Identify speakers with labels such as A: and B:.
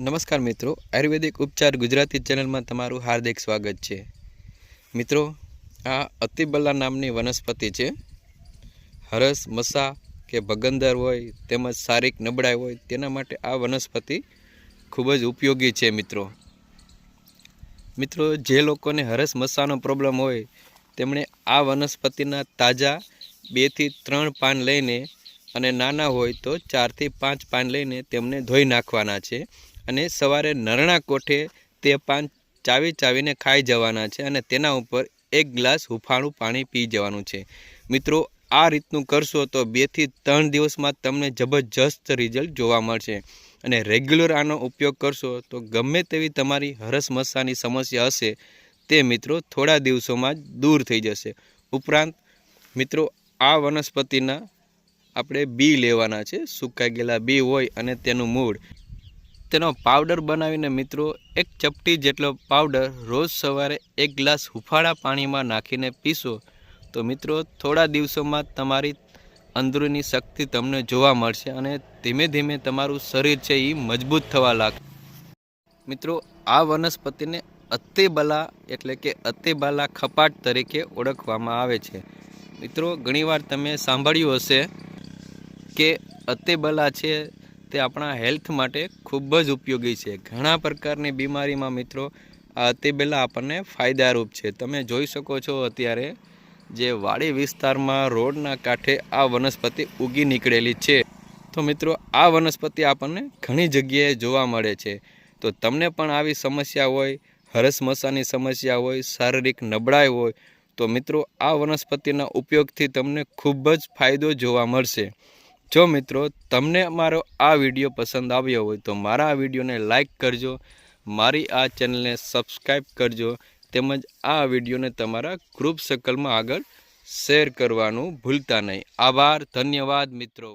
A: નમસ્કાર મિત્રો, આયુર્વેદિક ઉપચાર ગુજરાતી ચેનલમાં તમારું હાર્દિક સ્વાગત છે. મિત્રો, આ અતિબલ્લા નામની વનસ્પતિ છે. હરસ, મસા કે ભગંદર હોય, તેમજ શારીરિક નબળાઈ હોય, તેના માટે આ વનસ્પતિ ખૂબ જ ઉપયોગી છે મિત્રો. મિત્રો, જે લોકોને હરસ, મસાનો પ્રોબ્લેમ હોય, તેમણે આ વનસ્પતિના તાજા બેથી ત્રણ પાન લઈને અને નાના હોય તો ચારથી પાંચ પાન લઈને તેમને ધોઈ નાખવાના છે. અને સવારે નરણા કોઠે તે પાન ચાવી ચાવીને ખાઈ જવાના છે અને તેના ઉપર એક ગ્લાસ હુંફાળું પાણી પી જવાનું છે. મિત્રો, આ રીતનું કરશો તો બેથી ત્રણ દિવસમાં તમને જબરજસ્ત રિઝલ્ટ જોવા મળશે. અને રેગ્યુલર આનો ઉપયોગ કરશો તો ગમે તેવી તમારી હરસમસાની સમસ્યા હશે, તે મિત્રો થોડા દિવસોમાં જ દૂર થઈ જશે. ઉપરાંત, મિત્રો, આ વનસ્પતિના આપણે બી લેવાના છે, સુકાઈ ગયેલા બી હોય અને તેનું મૂળ. તેનો પાવડર બનાવીને મિત્રો એક ચપટી જેટલો પાવડર રોજ સવારે એક ગ્લાસ હુંફાળા પાણીમાં નાખીને પીશો, તો મિત્રો થોડા દિવસોમાં તમારી અંદરની શક્તિ તમને જોવા મળશે અને ધીમે ધીમે તમારું શરીર છે એ મજબૂત થવા લાગશે. મિત્રો, આ વનસ્પતિને અતિબલા એટલે કે અતિબાલા ખપાટ તરીકે ઓળખવામાં આવે છે. મિત્રો, ઘણીવાર તમે સાંભળ્યું હશે કે અતિબલા છે તે આપણા હેલ્થ માટે ખૂબ જ ઉપયોગી છે. ઘણા પ્રકારની બીમારીમાં મિત્રો, આ અતિબેલા આપણને ફાયદારૂપ છે. તમે જોઈ શકો છો અત્યારે જે વાડી વિસ્તારમાં રોડના કાંઠે આ વનસ્પતિ ઉગી નીકળેલી છે. તો મિત્રો, આ વનસ્પતિ આપણને ઘણી જગ્યાએ જોવા મળે છે. તો તમને પણ આવી સમસ્યા હોય, હરસમસાની સમસ્યા હોય, શારીરિક નબળાઈ હોય, તો મિત્રો, આ વનસ્પતિના ઉપયોગથી તમને ખૂબ જ ફાયદો જોવા મળશે. જો મિત્રો, તમને મારો આ વીડિયો પસંદ આવ્યો હોય તો મારા આ વિડીયોને લાઇક કરજો, મારી આ ચેનલને સબસ્ક્રાઈબ કરજો, તેમજ આ વિડીયોને તમારા ગ્રુપ સર્કલમાં આગળ શેર કરવાનું ભૂલતા નહીં. આભાર, ધન્યવાદ મિત્રો.